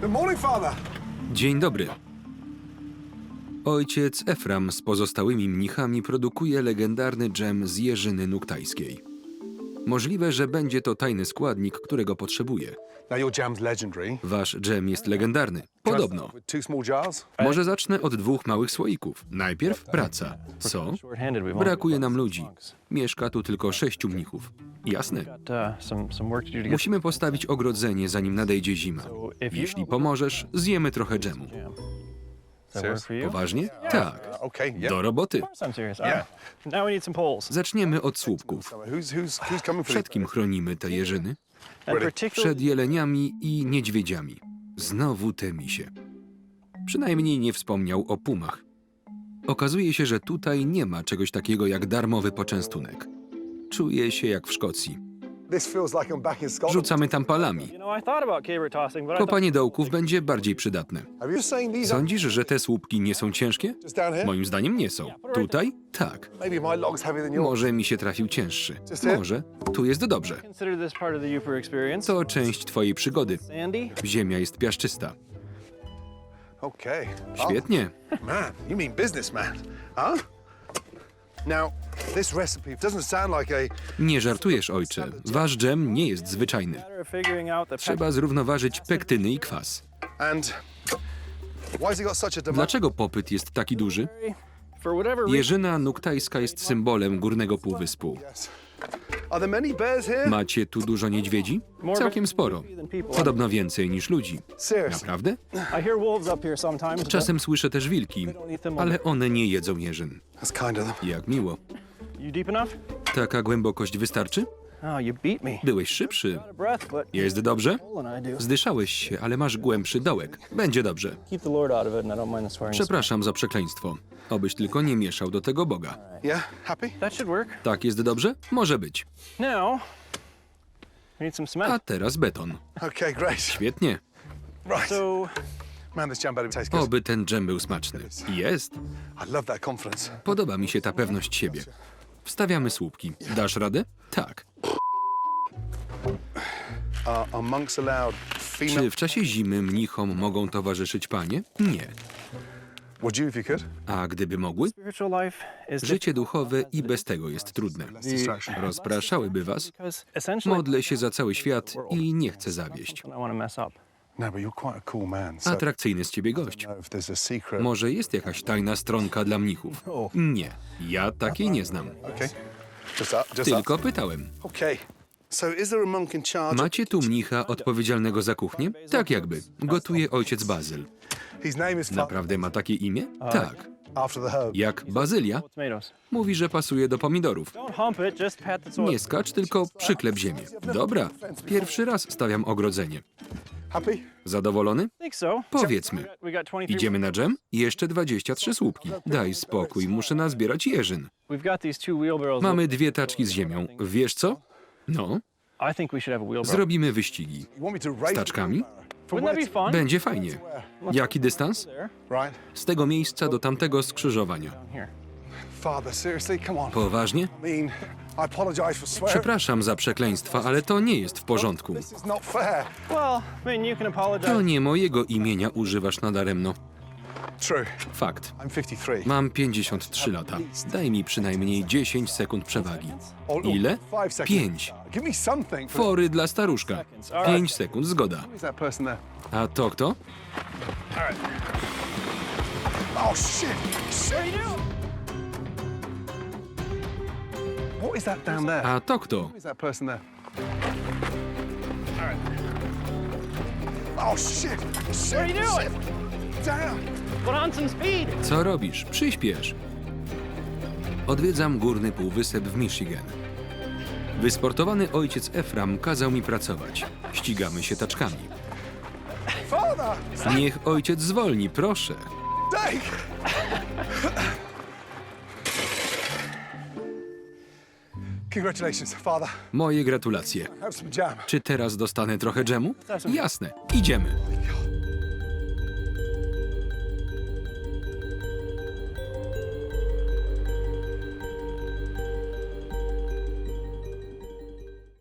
Good morning, Father. Dzień dobry. Ojciec Efram z pozostałymi mnichami produkuje legendarny dżem z jeżyny nuktajskiej. Możliwe, że będzie to tajny składnik, którego potrzebuje. Now your jam's legendary. Wasz dżem jest legendarny. Podobno. With two small jars. Może zacznę od dwóch małych słoików. Najpierw praca. Co? Brakuje nam ludzi. Mieszka tu tylko sześciu mnichów. Jasne. uh, Musimy postawić ogrodzenie, zanim nadejdzie zima. Jeśli pomożesz, zjemy trochę dżemu. Poważnie? Tak. Yeah. Do roboty. Zaczniemy od słupków. Przed kim chronimy te jeżyny? Przed jeleniami i niedźwiedziami. Znowu te misie. Przynajmniej nie wspomniał o pumach. Okazuje się, że tutaj nie ma czegoś takiego jak darmowy poczęstunek. Czuję się jak w Szkocji. This feels like I'm back in Scotland. Rzucamy tam palami. you know, I thought about caber tossing, but I thought Kopanie dołków będzie bardziej przydatne. Are you saying these are Sądzisz, że te słupki nie są ciężkie? Moim zdaniem nie są. Tutaj? Tak. Maybe my log's heavier than yours. Może mi się trafił cięższy. Może. Tu jest dobrze. To część twojej przygody. Ziemia jest piaszczysta. Świetnie. Oh, man, you mean businessman, huh? Now, this recipe doesn't sound like a. Nie żartujesz, ojcze. Wasz dżem nie jest zwyczajny. Trzeba zrównoważyć pektyny i kwas. And why has he got such a demand? Dlaczego popyt jest taki duży? Jeżyna nuktajska jest symbolem górnego półwyspu. Macie tu dużo niedźwiedzi? Całkiem sporo. Podobno więcej niż ludzi. Naprawdę? Czasem słyszę też wilki, ale one nie jedzą jeżyn. Jak miło. You deep enough? Taka głębokość wystarczy? Oh, you beat me. Byłeś szybszy. Out of breath, but Jest dobrze? I do. Zdyszałeś się, ale masz głębszy dołek. Będzie dobrze. Keep the Lord out of it, and I don't mind the swearing. Przepraszam za przekleństwo. Obyś tylko nie mieszał do tego Boga. Yeah, happy? That should work. Tak jest dobrze? Może być. Now, we need some A cement. teraz beton. Okay, great. Świetnie. Right. So, Man, this jam better taste good. Oby ten dżem był smaczny. Jest. I love that confidence. Podoba mi się ta pewność siebie. Wstawiamy słupki. Dasz radę? Tak. Czy w czasie zimy mnichom mogą towarzyszyć panie? Nie. A gdyby mogły? Życie duchowe i bez tego jest trudne. Rozpraszałyby was. Modlę się za cały świat i nie chcę zawieść. No, Atrakcyjny z ciebie gość. Może jest jakaś tajna stronka dla mnichów? Nie. Ja takiej nie znam. Tylko pytałem. Macie tu mnicha odpowiedzialnego za kuchnię? Tak jakby. Gotuje ojciec Bazyl. Naprawdę ma takie imię? Tak. Jak bazylia? Mówi, że pasuje do pomidorów. Nie skacz, tylko przyklep ziemię. Dobra. Pierwszy raz stawiam ogrodzenie. Zadowolony? Powiedzmy. We got 23. Idziemy na dżem? Jeszcze 23 słupki. Daj spokój, muszę nazbierać jeżyn. Mamy dwie taczki z ziemią. Wiesz co? No, zrobimy wyścigi. Z taczkami? Będzie fajnie. Jaki dystans? Z tego miejsca do tamtego skrzyżowania. Poważnie? Przepraszam za przekleństwa, ale to nie jest w porządku. This is not fair. Well, I mean, you can apologize. To nie mojego imienia używasz nadaremno. True. Fakt. I'm 53. Mam 53 lata. Daj mi przynajmniej 10 sekund przewagi. Ile? Five seconds. 5. Give me something. Fory dla staruszka. 5 sekund, zgoda. Who's that person there? A to kto? Oh, shit. Shit. On some speed. Co robisz? Przyśpiesz. Odwiedzam górny półwysep w Michigan. Wysportowany ojciec Efram kazał mi pracować. Ścigamy się taczkami. Niech ojciec zwolni, proszę. Congratulations, father. Moje gratulacje. Have some jam. Czy teraz dostanę trochę dżemu? Jasne, idziemy.